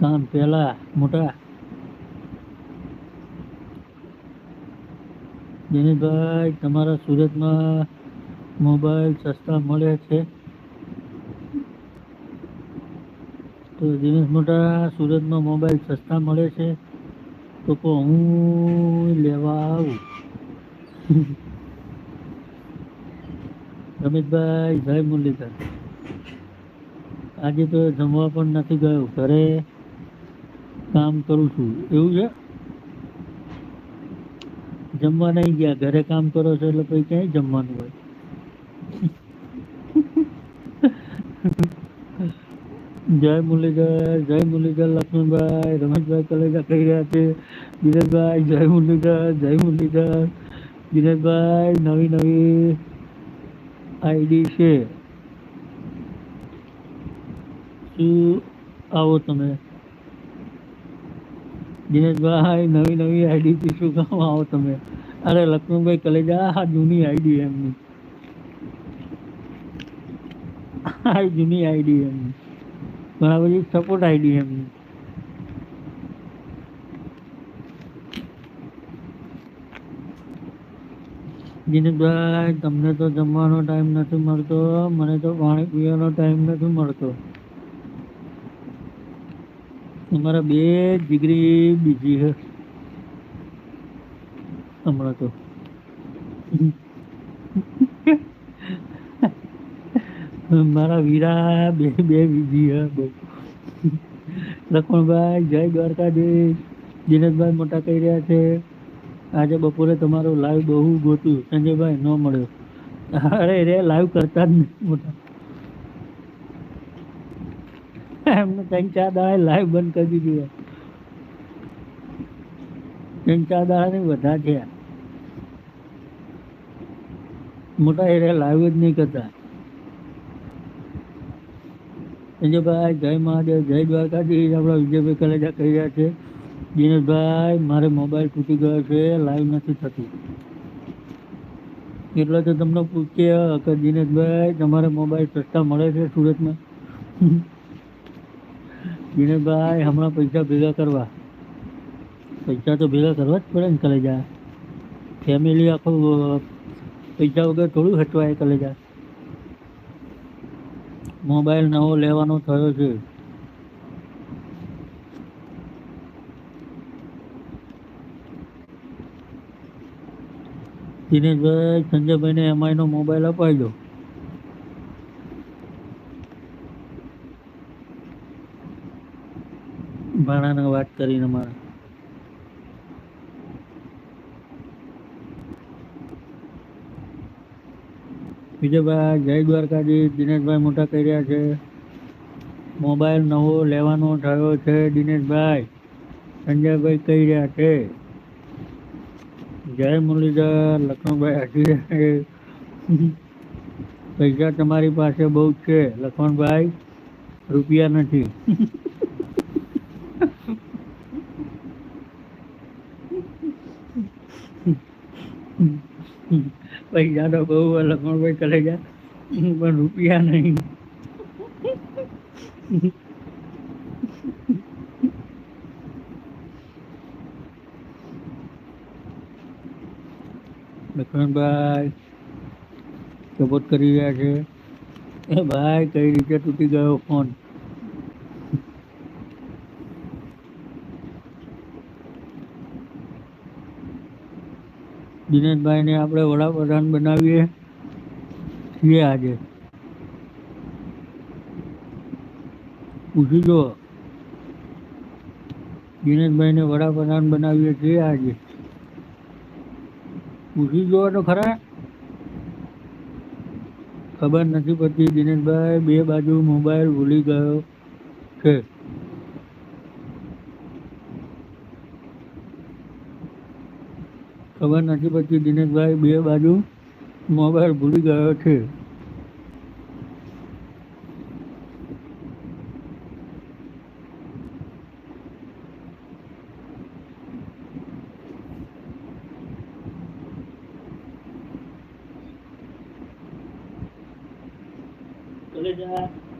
કામ પહેલા મોટા દિનેશભાઈ, તમારા સુરતમાં મોબાઈલ સસ્તા મળે છે? તો દિનેશ મોટા, સુરતમાં મોબાઈલ સસ્તા મળે છે? તો કહો, હું લેવા આવું. રમેશભાઈ, જય મુરલીધર. આજે તો જમવા પણ નથી ગયો. ઘરે કામ કરું છું. એવું છે? જમવા નહીં ગયા. ઘરે કામ કરો છો એટલે પછી ક્યાંય જમવાનું હોય? જય મુરલીધર જય મુરલીધર, લક્ષ્મણભાઈ, રમેશભાઈ કલેજા કહી રહ્યા છે. દિનેશભાઈ જય મુરલીધર જય મુરલીધર. દિનેશભાઈ નવી નવી આઈડી છે. શું આવો તમે? દિનેશભાઈ નવી નવી આઈડી થી શું કામ આવો તમે? અરે, લક્ષ્મણભાઈ કલેજા હા જૂની આઈડી એમની. હા જૂની આઈડી એમની. ઘણા બધી સપોર્ટ આઈડી એમની. દિનેશભાઈ, તમને તો જમવાનો ટાઈમ નથી મળતો, મને તો પાણી પીવાનો ટાઈમ નથી મળતો. તમારા બે ડિગ્રી બીજી હમણાં તો. મારા વીરા બે બે બીજી છે. બહુ લક્ષ્મણભાઈ જય દ્વારકાધીશ. દિનેશભાઈ મોટા કહી રહ્યા છે, આજે બપોરે તમારો લાઈવ બહુ ગોતું. સંજયભાઈ, ન મળ્યો. અરે રે લાઈવ કરતા જ નહીં, મોટા. એમને ત્રણ ચાર દાડા લાઈવ બંધ કરી દીધું ત્રણ ચાર દાડા નહીં, બધા છે મોટા એરિયા લાઈવ જ નહીં કરતા. સંજયભાઈ જય મહાદેવ, જય દ્વારકાધીશ, આપણા વિજયભાઈ કલેજા કહી રહ્યા છે. દિનેશભાઈ, મારે મોબાઈલ તૂટી ગયો છે, લાઈવ નથી થતી. એટલે તો તમને પૂછીએ, કે દિનેશભાઈ, તમારે મોબાઈલ સસ્તા મળે છે સુરતમાં? દિનેશભાઈ હમણાં પૈસા ભેગા કરવા. પૈસા તો ભેગા કરવા જ પડે ને કલેજા. ફેમિલી આખું પૈસા વગર થોડું હટવાય કલેજા. મોબાઈલ નવો લેવાનો થયો છે. દિનેશભાઈ, સંજયભાઈને એમઆઈનો મોબાઈલ અપાવી દો. ભાણાને વાત કરીને મારા. વિજયભાઈ જય દ્વારકાજી, દિનેશભાઈ મોટા કહી રહ્યા છે. મોબાઈલ નવો લેવાનો થયો છે, દિનેશભાઈ. સંજયભાઈ કહી રહ્યા છે. જય મુરલીધર લખમણભાઈ હજી પૈસા તમારી પાસે બહુ છે લખમણભાઈ રૂપિયા નથી. પૈસા તો બહુ લખણભાઈ કરે પણ રૂપિયા નહીં. લખણભાઈ સપોર્ટ કરી રહ્યા છે. ભાઈ, કઈ રીતે તૂટી ગયો ફોન? દિનેશભાઈને આપણે વડાપ્રધાન બનાવીએ છીએ આજે. પૂછી જુઓ દિનેશભાઈને વડાપ્રધાન બનાવીએ છીએ આજે. પૂછી જુઓ તો ખરા? ખબર નથી પડતી. દિનેશભાઈ બે બાજુ મોબાઈલ ભૂલી ગયો છે. ખબર નથી પડતી દિનેશભાઈ બે બાજુ મોબાઈલ ભૂલી ગયો છે. કલેજા